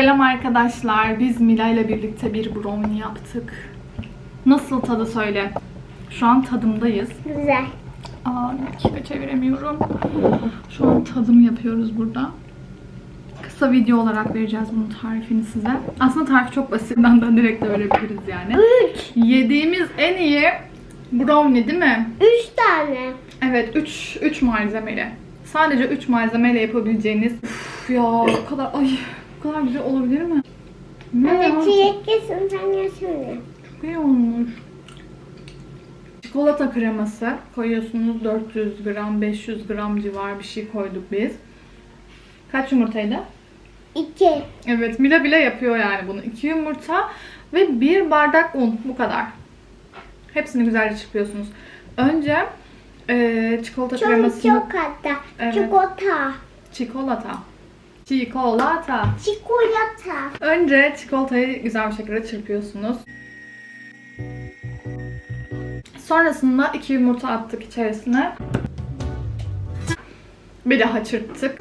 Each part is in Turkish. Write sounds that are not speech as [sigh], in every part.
Selam arkadaşlar. Biz Mila ile birlikte bir brownie yaptık. Nasıl tadı söyle. Şu an tadımdayız. Güzel. Aa, bir dakika çeviremiyorum. Şu an tadım yapıyoruz burada. Kısa video olarak vereceğiz bunun tarifini size. Aslında tarif çok basit. Benden direkt de verebiliriz yani. Üç. Yediğimiz en iyi brownie değil mi? Üç tane. Evet 3 3 malzemeli. Sadece 3 malzemeyle yapabileceğiniz. Uf ya bu kadar ay bu kadar güzel olabilir mi? Ne ya? Evet, çilek kesin sen yesene. Çok iyi olmuş. Çikolata kreması koyuyorsunuz 400 gram 500 gram civar bir şey koyduk biz. Kaç yumurtaydı? İki. Evet Mila bile yapıyor yani bunu. 2 yumurta ve 1 bardak un bu kadar. Hepsini güzelce çırpıyorsunuz. Önce eee, çikolata Çok kremasını çok hatta. Evet. Çikolata. Çikolata. Çikolata. Çikolata. Önce çikolatayı güzel bir şekilde çırpıyorsunuz. Sonrasında iki yumurta attık içerisine. Bir daha çırptık.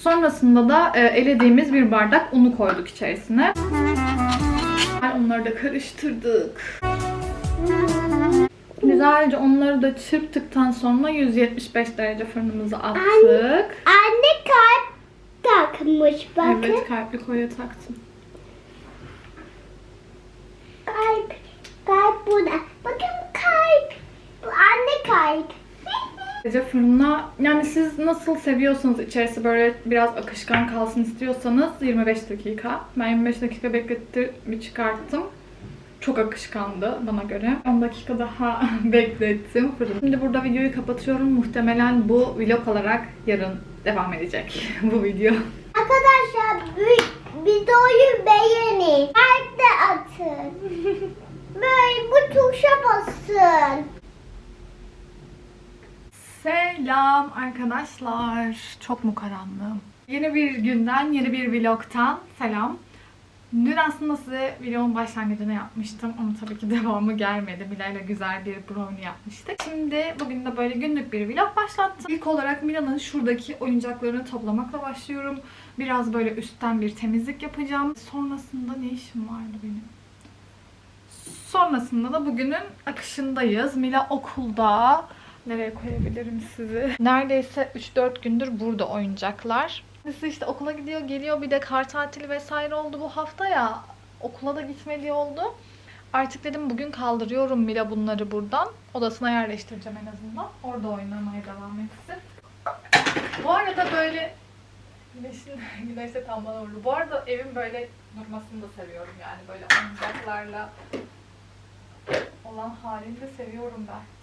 Sonrasında da e, elediğimiz bir bardak unu koyduk içerisine. Onları da karıştırdık. Güzelce onları da çırptıktan sonra 175 derece fırınımıza attık. Anne kalp takmış bakın. Evet kalpli kolye taktım. Kalp. Kalp burada. Bakın kalp. Bu anne kalp. [laughs] Sadece fırına yani siz nasıl seviyorsanız içerisi böyle biraz akışkan kalsın istiyorsanız 25 dakika. Ben 25 dakika beklettim bir çıkarttım. Çok akışkandı bana göre. 10 dakika daha [laughs] beklettim fırın. Şimdi burada videoyu kapatıyorum. Muhtemelen bu vlog olarak yarın devam edecek [laughs] bu video. Arkadaşlar videoyu beğenin. Kalp de atın. [laughs] Böyle bu tuşa basın. Selam arkadaşlar. Çok mu karanlığım? Yeni bir günden, yeni bir vlogtan selam. Dün aslında size vlogun başlangıcını yapmıştım ama tabii ki [laughs] devamı gelmedi. Mila ile güzel bir brownie yapmıştık. Şimdi bugün de böyle günlük bir vlog başlattım. İlk olarak Mila'nın şuradaki oyuncaklarını toplamakla başlıyorum. Biraz böyle üstten bir temizlik yapacağım. Sonrasında ne işim vardı benim? Sonrasında da bugünün akışındayız. Mila okulda. Nereye koyabilirim sizi? Neredeyse 3-4 gündür burada oyuncaklar. Kendisi işte okula gidiyor, geliyor. Bir de kar tatili vesaire oldu bu hafta ya. Okula da gitmeli oldu. Artık dedim bugün kaldırıyorum Mila bunları buradan. Odasına yerleştireceğim en azından. Orada oynamaya devam etsin. Bu arada böyle güneşin [laughs] güneş de tam bana vurdu. Bu arada evin böyle durmasını da seviyorum yani. Böyle oyuncaklarla olan halini de seviyorum ben.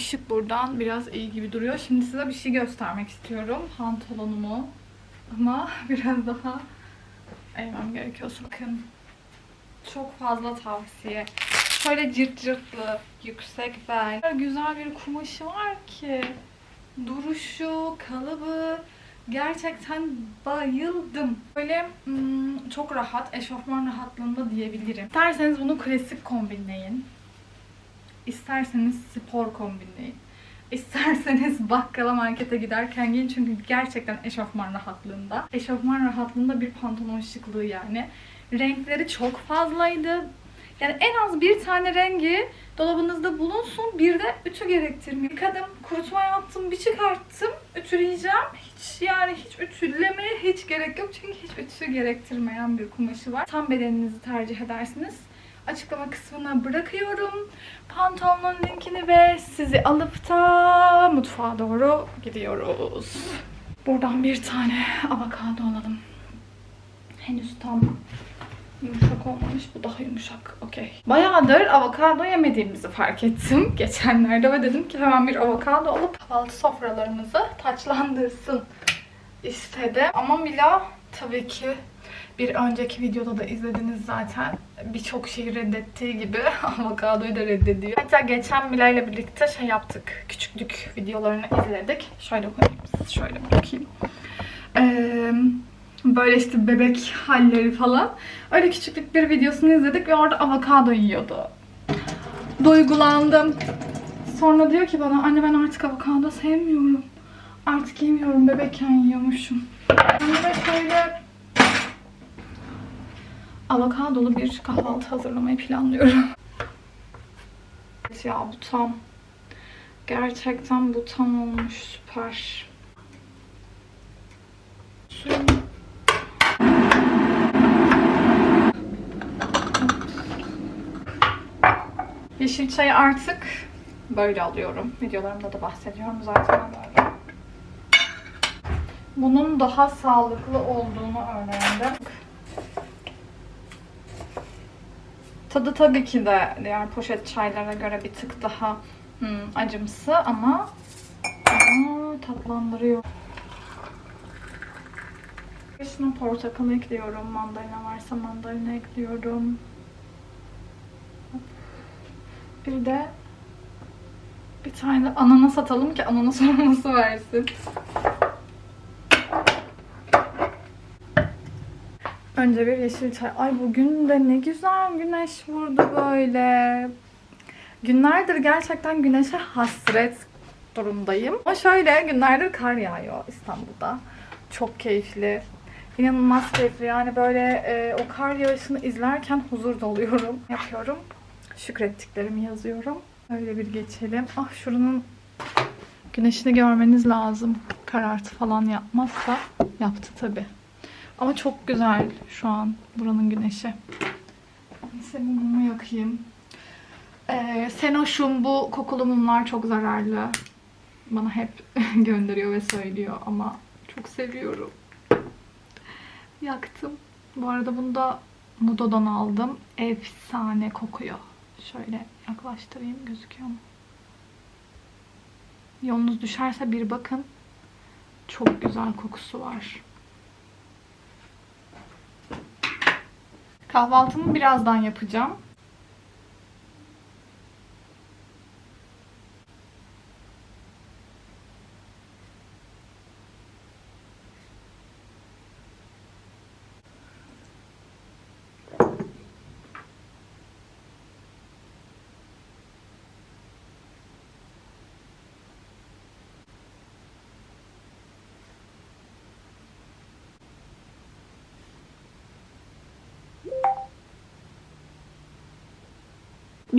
Işık buradan biraz iyi gibi duruyor. Şimdi size bir şey göstermek istiyorum. Pantolonumu. Ama [laughs] biraz daha eğmem gerekiyorsa. Bakın. Çok fazla tavsiye. Şöyle cırt cırtlı, yüksek bel. Güzel bir kumaşı var ki. Duruşu, kalıbı. Gerçekten bayıldım. Böyle hmm, çok rahat, eşofman rahatlığında diyebilirim. İsterseniz bunu klasik kombinleyin. İsterseniz spor kombinleyin. İsterseniz [laughs] bakkala markete giderken giyin çünkü gerçekten eşofman rahatlığında. Eşofman rahatlığında bir pantolon şıklığı yani. Renkleri çok fazlaydı. Yani en az bir tane rengi dolabınızda bulunsun. Bir de ütü gerektirmiyor. Yıkadım, kurutmaya attım, bir çıkarttım. Ütüleyeceğim. Hiç yani hiç ütülemeye hiç gerek yok. Çünkü hiç ütü gerektirmeyen bir kumaşı var. Tam bedeninizi tercih edersiniz. Açıklama kısmına bırakıyorum. Pantolonun linkini ve sizi alıp da mutfağa doğru gidiyoruz. Buradan bir tane avokado alalım. Henüz tam Yumuşak olmamış. Bu daha yumuşak. Okey. Bayağıdır avokado yemediğimizi fark ettim [laughs] geçenlerde ve dedim ki hemen bir avokado alıp kahvaltı sofralarımızı taçlandırsın istedim. Ama Mila tabii ki bir önceki videoda da izlediniz zaten. Birçok şeyi reddettiği gibi [laughs] avokadoyu da reddediyor. Hatta geçen Mila ile birlikte şey yaptık. Küçüklük videolarını izledik. Şöyle koyayım. Şöyle bırakayım. Eee böyle işte bebek halleri falan. Öyle küçüklük bir videosunu izledik ve orada avokado yiyordu. Duygulandım. Sonra diyor ki bana anne ben artık avokado sevmiyorum. Artık yemiyorum bebekken yiyormuşum. Ben de şöyle avokadolu bir kahvaltı hazırlamayı planlıyorum. Evet ya bu tam. Gerçekten bu tam olmuş süper. Suyum Yeşil çayı artık böyle alıyorum. Videolarımda da bahsediyorum zaten böyle. Bunun daha sağlıklı olduğunu öğrendim. Tadı tabii ki de diğer poşet çaylara göre bir tık daha hmm, acımsı ama aa, tatlandırıyor. Şimdi portakal ekliyorum, mandalina varsa mandalina ekliyorum. Bir de bir tane ananas atalım ki ananas aroması versin. Önce bir yeşil çay. Ay bugün de ne güzel güneş vurdu böyle. Günlerdir gerçekten güneşe hasret durumdayım. Ama şöyle günlerdir kar yağıyor İstanbul'da. Çok keyifli. İnanılmaz keyifli. Yani böyle e, o kar yağışını izlerken huzur doluyorum. Yapıyorum. Şükrettiklerimi yazıyorum. Öyle bir geçelim. Ah şuranın güneşini görmeniz lazım. Karartı falan yapmazsa yaptı tabi. Ama çok güzel şu an buranın güneşi. Neyse mumumu yakayım. Ee, Senoş'um bu kokulu mumlar çok zararlı. Bana hep [laughs] gönderiyor ve söylüyor ama çok seviyorum. Yaktım. Bu arada bunu da Nudo'dan aldım. Efsane kokuyor. Şöyle yaklaştırayım gözüküyor mu? Yolunuz düşerse bir bakın. Çok güzel kokusu var. Kahvaltımı birazdan yapacağım.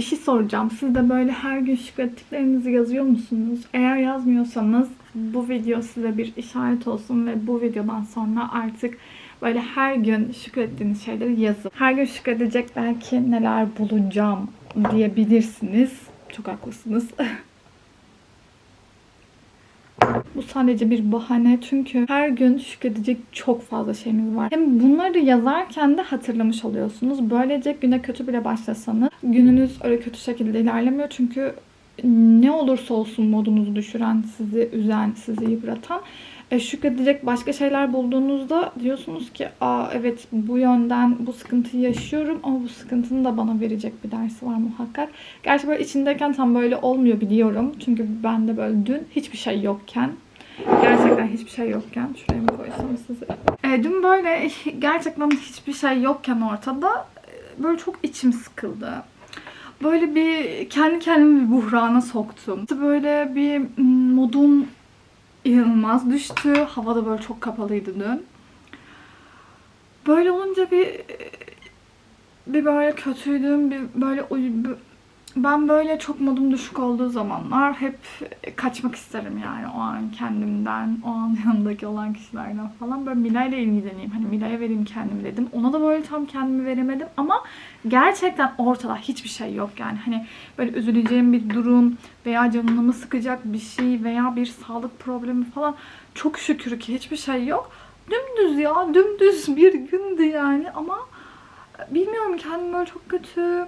Bir şey soracağım. Siz de böyle her gün şükrettiklerinizi yazıyor musunuz? Eğer yazmıyorsanız bu video size bir işaret olsun ve bu videodan sonra artık böyle her gün şükrettiğiniz şeyleri yazın. Her gün şükredecek belki neler bulacağım diyebilirsiniz. Çok haklısınız. [laughs] Bu sadece bir bahane çünkü her gün şükredecek çok fazla şeyimiz var. Hem bunları yazarken de hatırlamış oluyorsunuz. Böylece güne kötü bile başlasanız gününüz öyle kötü şekilde ilerlemiyor. Çünkü ne olursa olsun modunuzu düşüren, sizi üzen, sizi yıpratan e, şükredecek başka şeyler bulduğunuzda diyorsunuz ki aa evet bu yönden bu sıkıntıyı yaşıyorum ama bu sıkıntının da bana verecek bir dersi var muhakkak. Gerçi böyle içindeyken tam böyle olmuyor biliyorum. Çünkü ben de böyle dün hiçbir şey yokken Gerçekten hiçbir şey yokken şuraya mı koysam size? E, dün böyle [laughs] gerçekten hiçbir şey yokken ortada e, böyle çok içim sıkıldı. böyle bir kendi kendimi bir buhrana soktum. Böyle bir modum inanılmaz düştü. Hava da böyle çok kapalıydı dün. Böyle olunca bir bir böyle kötüydüm, bir böyle ben böyle çok modum düşük olduğu zamanlar hep kaçmak isterim yani o an kendimden, o an [laughs] yanımdaki olan kişilerden falan. Böyle Mila ile ilgileneyim. Hani Mila'ya vereyim kendimi dedim. Ona da böyle tam kendimi veremedim ama gerçekten ortada hiçbir şey yok yani. Hani böyle üzüleceğim bir durum veya canımı sıkacak bir şey veya bir sağlık problemi falan çok şükür ki hiçbir şey yok. Dümdüz ya, dümdüz bir gündü yani ama bilmiyorum kendimi böyle çok kötü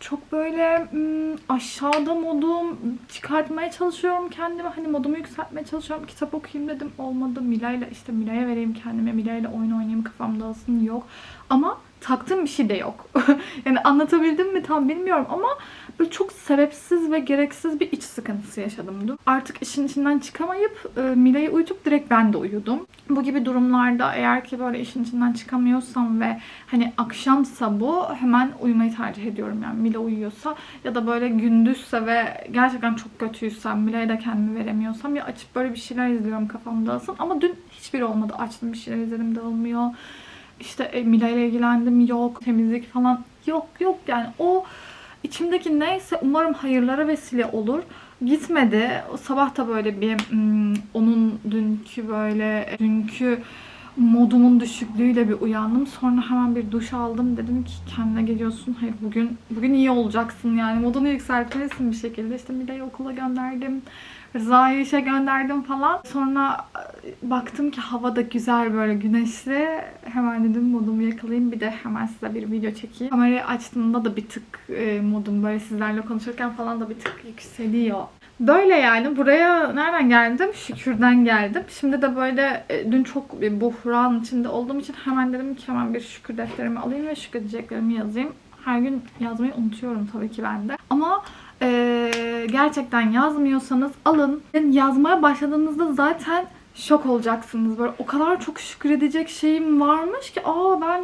çok böyle hmm, aşağıda modum çıkartmaya çalışıyorum kendime. Hani modumu yükseltmeye çalışıyorum. Kitap okuyayım dedim. Olmadı. Mila'yla işte Mila'ya vereyim kendime. Mila'yla oyun oynayayım kafam dağılsın. Yok. Ama taktığım bir şey de yok. [laughs] yani anlatabildim mi tam bilmiyorum ama böyle çok sebepsiz ve gereksiz bir iç sıkıntısı yaşadım. Artık işin içinden çıkamayıp e, Mila'yı uyutup direkt ben de uyudum. Bu gibi durumlarda eğer ki böyle işin içinden çıkamıyorsam ve hani akşamsa bu hemen uyumayı tercih ediyorum yani Mila uyuyorsa ya da böyle gündüzse ve gerçekten çok kötüysem Mila'ya da kendimi veremiyorsam ya açıp böyle bir şeyler izliyorum kafam dağılsın ama dün hiçbiri olmadı açtım bir şeyler izledim dağılmıyor işte e, Mila ile ilgilendim yok temizlik falan yok yok yani o içimdeki neyse umarım hayırlara vesile olur gitmedi sabah da böyle bir hmm, onun dünkü böyle dünkü modumun düşüklüğüyle bir uyandım. Sonra hemen bir duş aldım. Dedim ki kendine geliyorsun. Hayır bugün bugün iyi olacaksın yani. Modunu yükseltmelisin bir şekilde. İşte Mila'yı okula gönderdim. Rıza'yı işe gönderdim falan. Sonra e, baktım ki hava da güzel böyle güneşli. Hemen dedim modumu yakalayayım. Bir de hemen size bir video çekeyim. Kamerayı açtığımda da bir tık e, modum böyle sizlerle konuşurken falan da bir tık yükseliyor. Böyle yani buraya nereden geldim? Şükürden geldim. Şimdi de böyle e, dün çok bir buhran içinde olduğum için hemen dedim ki hemen bir şükür defterimi alayım ve şükredeceklerimi yazayım. Her gün yazmayı unutuyorum tabii ki ben de. Ama e, gerçekten yazmıyorsanız alın. Yazmaya başladığınızda zaten şok olacaksınız. Böyle o kadar çok şükredecek şeyim varmış ki aa ben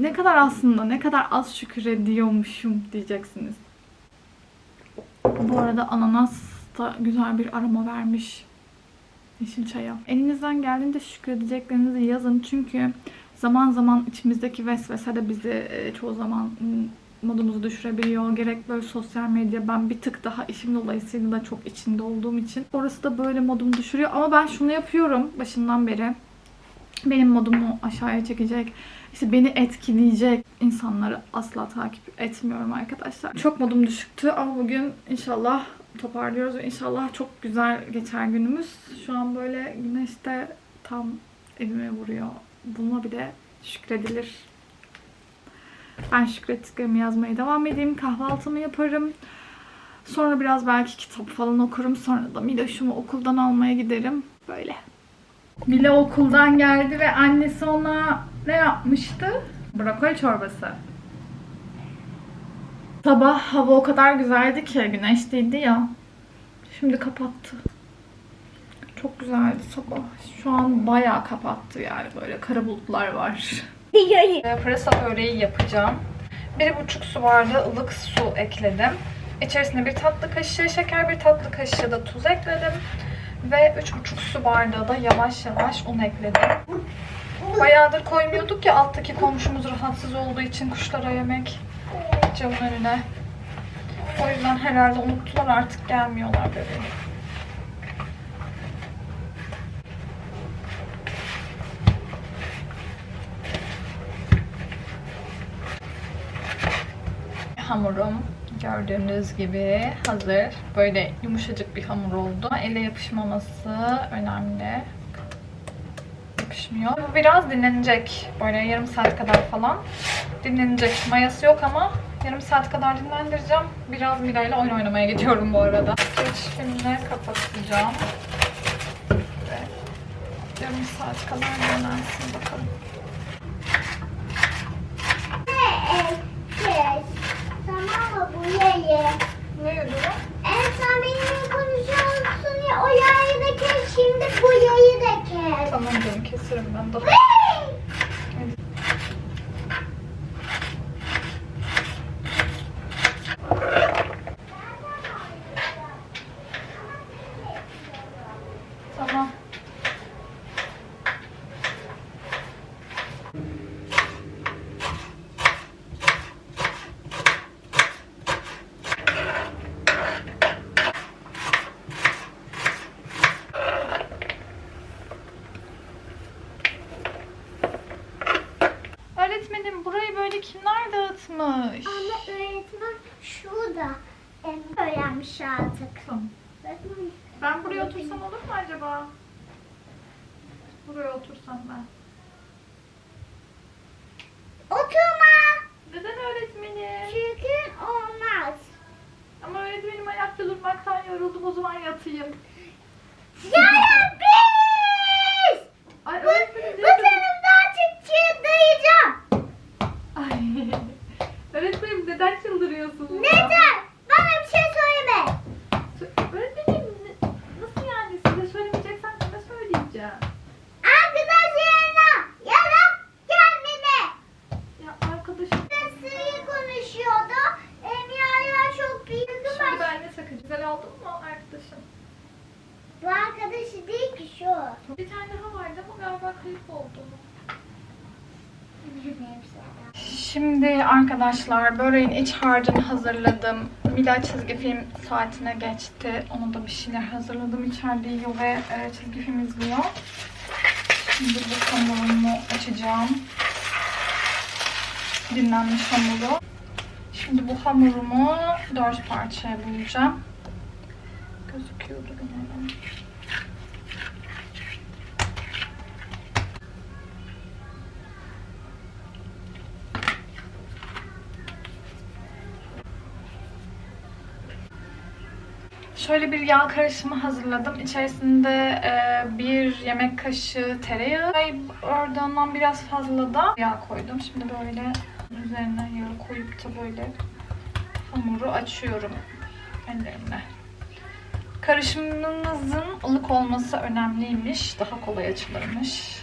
ne kadar aslında ne kadar az şükrediyormuşum diyeceksiniz. Bu arada ananas da güzel bir aroma vermiş yeşil çaya. Elinizden geldiğinde şükredeceklerinizi yazın çünkü zaman zaman içimizdeki vesvese de bizi e, çoğu zaman m, modumuzu düşürebiliyor. Gerek böyle sosyal medya ben bir tık daha işim dolayısıyla da çok içinde olduğum için orası da böyle modumu düşürüyor. Ama ben şunu yapıyorum başından beri. Benim modumu aşağıya çekecek, işte beni etkileyecek insanları asla takip etmiyorum arkadaşlar. Çok modum düşüktü ama bugün inşallah toparlıyoruz ve inşallah çok güzel geçer günümüz. Şu an böyle güneş de tam evime vuruyor. Buna bile şükredilir. Ben şükrettiklerimi yazmaya devam edeyim. Kahvaltımı yaparım. Sonra biraz belki kitap falan okurum. Sonra da Miloş'umu okuldan almaya giderim. Böyle. Mila okuldan geldi ve annesi ona ne yapmıştı? Brokoli çorbası. Sabah hava o kadar güzeldi ki güneşliydi ya. Şimdi kapattı. Çok güzeldi sabah. Şu an bayağı kapattı yani böyle kara bulutlar var. Ee, Pırasa böreği yapacağım. Bir buçuk su bardağı ılık su ekledim. İçerisine bir tatlı kaşığı şeker, bir tatlı kaşığı da tuz ekledim. Ve üç buçuk su bardağı da yavaş yavaş un ekledim. Bayağıdır koymuyorduk ya alttaki komşumuz rahatsız olduğu için kuşlara yemek camın önüne. O yüzden herhalde unuttular artık gelmiyorlar bebeğim. Hamurum gördüğünüz gibi hazır. Böyle yumuşacık bir hamur oldu. Elle yapışmaması önemli. Yapışmıyor. Bu biraz dinlenecek. Böyle yarım saat kadar falan dinlenecek. Mayası yok ama yarım saat kadar dinlendireceğim. Biraz Mira ile oyun oynamaya gidiyorum bu arada. Şimdi kapatacağım. Ve yarım saat kadar dinlensin bakalım. Evet. Tamam mı bu yayı? Ne yürüyor? En son benimle konuşuyorsun ya o yayı da kes şimdi bu yayı da kes. Tamam canım keserim ben de. kimler dağıtmış? Ama öğretmen şurada em, öğrenmiş artık. Tamam. Ben buraya otursam olur mu acaba? Buraya otursam ben. Oturma. Neden öğretmenim? Çünkü olmaz. Ama öğretmenim ayakta durmaktan yoruldum o zaman yatayım. Yani biz! Ay Bu, öğretmenim bu sınıfta artık çıldıracağım. Ay. Öğretmenim neden çıldırıyorsunuz? Neden? Bana bir şey söyleme. Sö- Öğretmenim ne- nasıl yani size söylemeyeceksen kime söyleyeceğim? Arkadaşlarına ya da kendine. Ya arkadaşım Sırayı konuşuyordu. Emia'ya çok büyük şimdi baş. ben ne güzel oldun mu arkadaşım? Bu arkadaşı değil ki şu. Bir tane daha vardı ama galiba kayıp oldu. Şimdi arkadaşlar böreğin iç harcını hazırladım. Mila çizgi film saatine geçti. Ona da bir şeyler hazırladım. İçeride yiyor ve e, çizgi film izliyor. Şimdi bu hamurumu açacağım. Dinlenmiş hamuru. Şimdi bu hamurumu dört parçaya böleceğim. Gözüküyordu benim. Şöyle bir yağ karışımı hazırladım. İçerisinde e, bir yemek kaşığı tereyağı ve oradan biraz fazla da yağ koydum. Şimdi böyle üzerine yağ koyup da böyle hamuru açıyorum ellerimle. Karışımınızın ılık olması önemliymiş. Daha kolay açılırmış.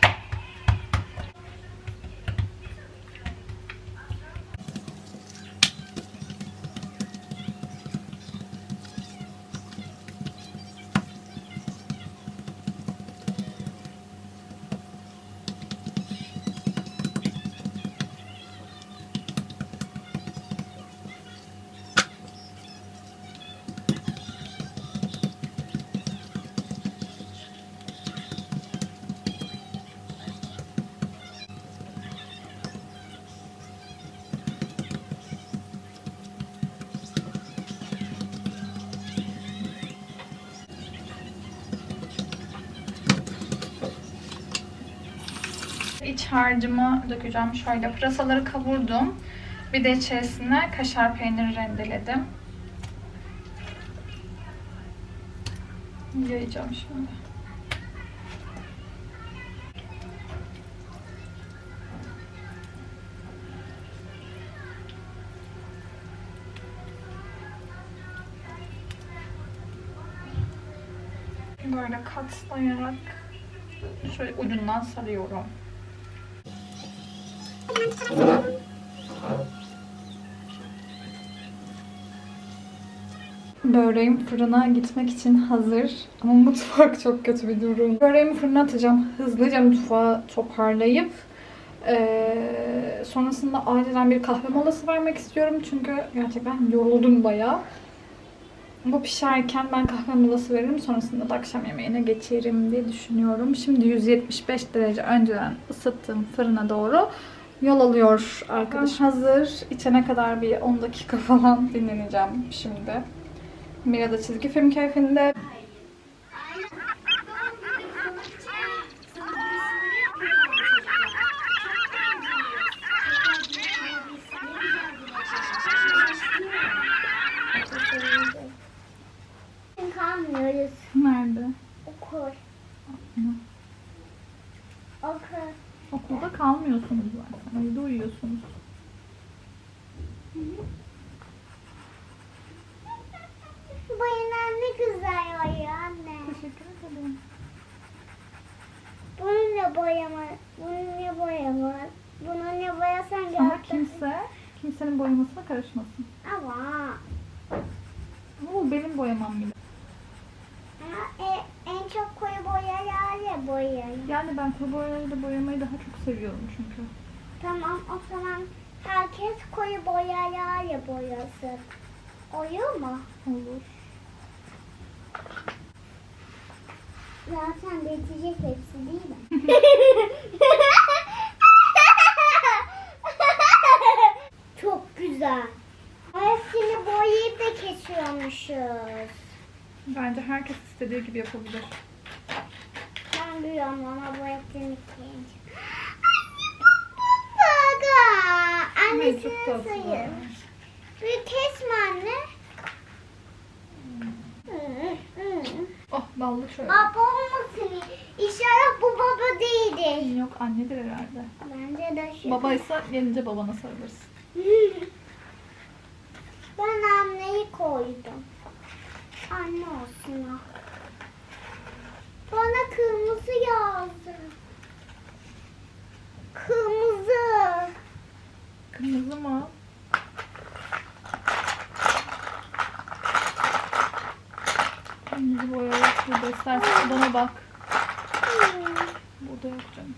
Harcımı dökeceğim. Şöyle pırasaları kavurdum. Bir de içerisine kaşar peyniri rendeledim. Yayacağım şimdi. Böyle katlayarak şöyle ucundan sarıyorum. Böreğim fırına gitmek için hazır. Ama mutfak çok kötü bir durum. Böreğimi fırına atacağım. Hızlıca mutfağı toparlayıp eee, sonrasında acilen bir kahve molası vermek istiyorum. Çünkü gerçekten yoruldum bayağı. Bu pişerken ben kahve molası veririm. Sonrasında da akşam yemeğine geçerim diye düşünüyorum. Şimdi 175 derece önceden ısıttığım fırına doğru yol alıyor arkadaşım. Hazır. İçene kadar bir 10 dakika falan dinleneceğim şimdi. Mira da çizgi film keyfinde. Kalmıyoruz. Nerede? Okul. Hı. Okul. Okulda kalmıyorsunuz zaten. Evde uyuyorsunuz. Boyanan ne güzel oluyor anne. Teşekkür ederim. Bunu ne boyama, bunu ne boyama, bunu ne boyasan Ama gerçekten. kimse kimsenin boyamasına karışmasın. Ama Ama bu benim boyamam bile. ama e, en çok koyu boyalar ya boyayı. Yani ben kuru boyalarıyla boyamayı daha çok seviyorum çünkü. Tamam o zaman herkes koyu boyalarla boyasın. Oluyor mu? Olur. Zaten bitecek hepsi değil mi? [laughs] Çok güzel. Hepsini boyayıp da kesiyormuşuz. Bence herkes istediği gibi yapabilir. Ben biliyorum ama bu etkinlik deyince. Anne baba. Annesini sayın. Bir kesme anne. Ballı şöyle. Baba olmasın. İnşallah bu baba değildir. Yok annedir herhalde. Bence de şu. Babaysa gelince babana sarılırsın. [laughs] Ben anneyi koydum. Anne olsun o. Bana kırmızı yazdı. Kırmızı. Kırmızı mı? Kırmızı boya yok burada. İstersen bana bak. Burada yok canım.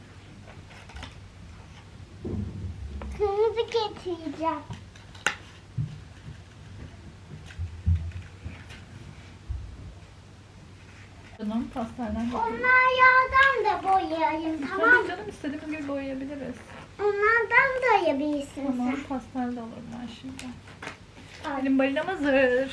Kırmızı getireceğim. Canım yapıyorum. Onlar yağdan da boyayayım tamam mı? canım istediğimiz gibi boyayabiliriz. Onlardan da boyayabilirsin Tamam sen. pastel de alırım ben şimdi. Ay. Benim balinam hazır.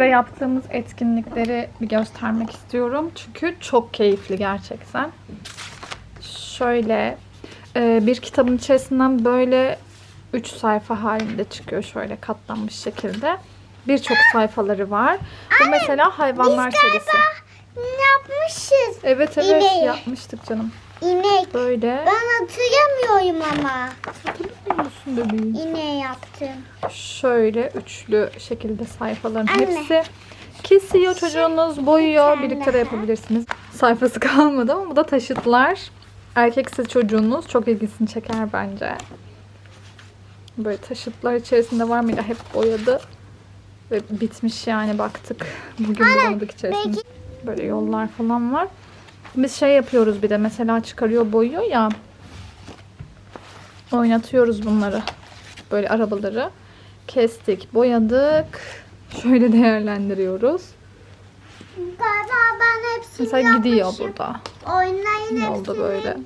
Size yaptığımız etkinlikleri bir göstermek istiyorum. Çünkü çok keyifli gerçekten. Şöyle e, bir kitabın içerisinden böyle 3 sayfa halinde çıkıyor şöyle katlanmış şekilde. Birçok sayfaları var. Bu mesela hayvanlar serisi. Yapmışız. Evet evet İneği. yapmıştık canım. İnek. Böyle. Ben hatırlamıyorum ama. Musun bebeğim? İne yaptım. Şöyle üçlü şekilde sayfaların Anne. hepsi kesiyor çocuğunuz boyuyor birlikte de yapabilirsiniz. Sayfası [laughs] kalmadı ama bu da taşıtlar. Erkeksiz çocuğunuz çok ilgisini çeker bence. Böyle taşıtlar içerisinde var mıydı? Hep boyadı. Ve bitmiş yani baktık. Bugün bulamadık içerisinde. Böyle yollar falan var. Biz şey yapıyoruz bir de mesela çıkarıyor boyuyor ya. Oynatıyoruz bunları. Böyle arabaları. Kestik, boyadık. Şöyle değerlendiriyoruz. Galiba ben hepsini Mesela gidiyor yapmışım. burada. Oyunların Yolda hepsini böyle.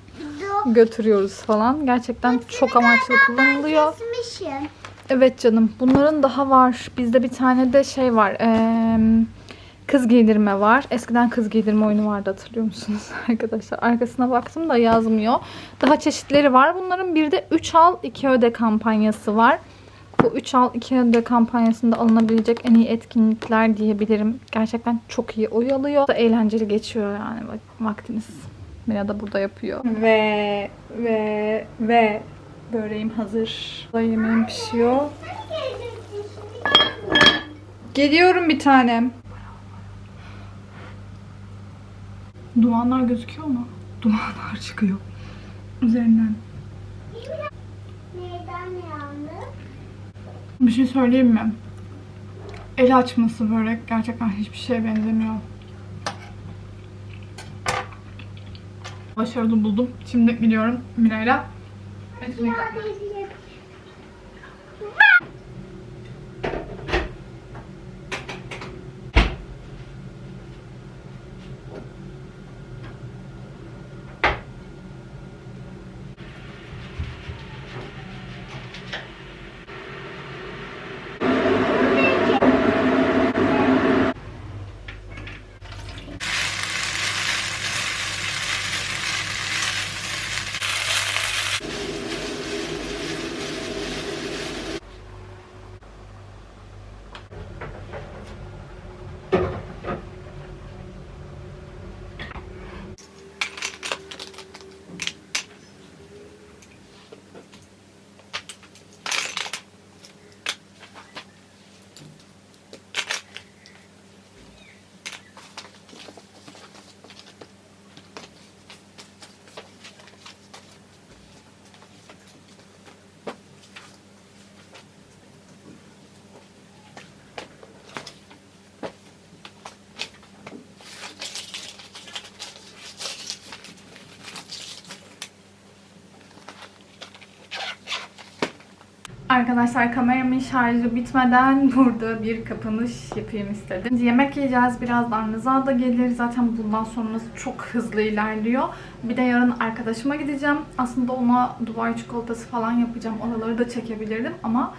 Götürüyoruz falan. Gerçekten çok amaçlı kullanılıyor. kesmişim. Evet canım. Bunların daha var. Bizde bir tane de şey var. eee, kız giydirme var. Eskiden kız giydirme oyunu vardı hatırlıyor musunuz [laughs] arkadaşlar? Arkasına baktım da yazmıyor. Daha çeşitleri var. Bunların bir de 3 al 2 öde kampanyası var. Bu 3 al 2 öde kampanyasında alınabilecek en iyi etkinlikler diyebilirim. Gerçekten çok iyi oyalıyor. Eğlenceli geçiyor yani vak- vaktiniz. Mira da burada yapıyor. Ve ve ve böreğim hazır. Yemeğim pişiyor. Geliyorum bir tanem. Dumanlar gözüküyor mu? Dumanlar çıkıyor. Üzerinden. Neyden yandı? Bir şey söyleyeyim mi? El açması börek gerçekten hiçbir şeye benzemiyor. Başarılı buldum. Şimdi gidiyorum Miray'la. etkinlik Arkadaşlar kameramın şarjı bitmeden [laughs] burada bir kapanış yapayım istedim. Şimdi yemek yiyeceğiz birazdan. Rıza da gelir. Zaten bundan sonrası çok hızlı ilerliyor. Bir de yarın arkadaşıma gideceğim. Aslında ona Dubai çikolatası falan yapacağım. Oraları da çekebilirdim ama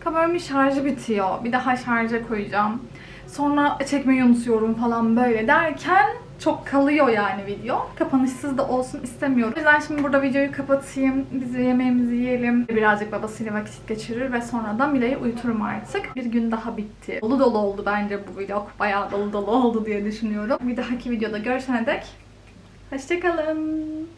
kameramın şarjı bitiyor. Bir daha şarja koyacağım. Sonra çekmeyi unutuyorum falan böyle derken çok kalıyor yani video. Kapanışsız da olsun istemiyorum. O yüzden şimdi burada videoyu kapatayım. Biz yemeğimizi yiyelim. Birazcık babasıyla vakit geçirir ve sonra da Mila'yı uyuturum artık. Bir gün daha bitti. Dolu dolu oldu bence bu vlog. Bayağı dolu dolu oldu diye düşünüyorum. Bir dahaki videoda görüşene dek hoşçakalın.